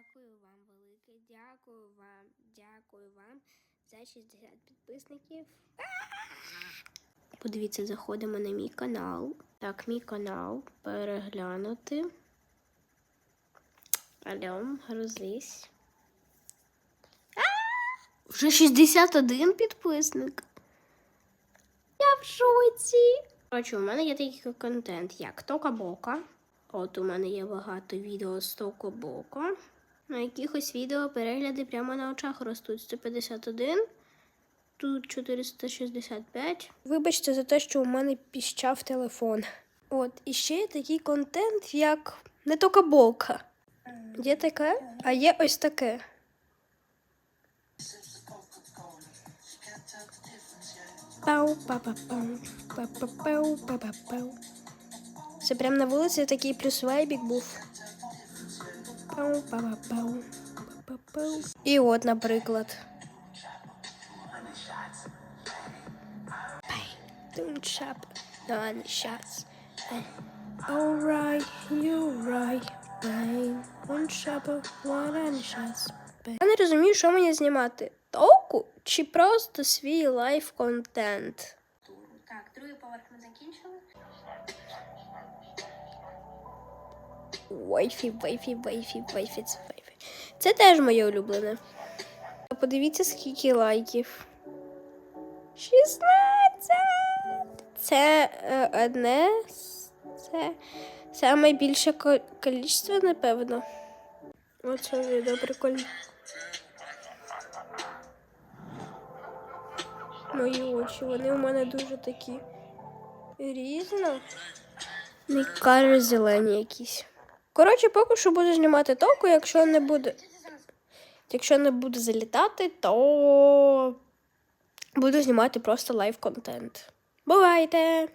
Дякую вам велике, дякую вам, дякую вам за 60 підписників. Подивіться, заходимо на мій канал. Так, мій канал переглянути. Алло, грузись. Вже 61 підписник. Я в шоці. Коротше, у мене є такий контент, як Тока-Бока. От у мене є багато відео з Тока-Бока. На якихось відео перегляди прямо на очах ростуть 151, тут 465. Вибачте за те, що у мене піщав телефон. От, і ще є такий контент, як не Тока-Бока. Є таке, а є ось таке. Пау, па па пау па па пау па па пау Це прям на вулиці такий плюс вайбік був. Shopper, one shots. Я не розумію, що мені знімати. Толку чи просто свій лайф контент? Так, другий поверх ми закінчили. Вайфі, вайфі, це вайфі. Це теж моє улюблене. Подивіться, скільки лайків. 16! Це е, одне. Це саме більше кількість, напевно. Оце відео прикольно. Мої очі, вони у мене дуже такі різно. Не каже зелені якісь. Коротше, поки що буду знімати току, якщо не буде. Якщо не буде залітати, то буду знімати просто лайв контент. Бувайте!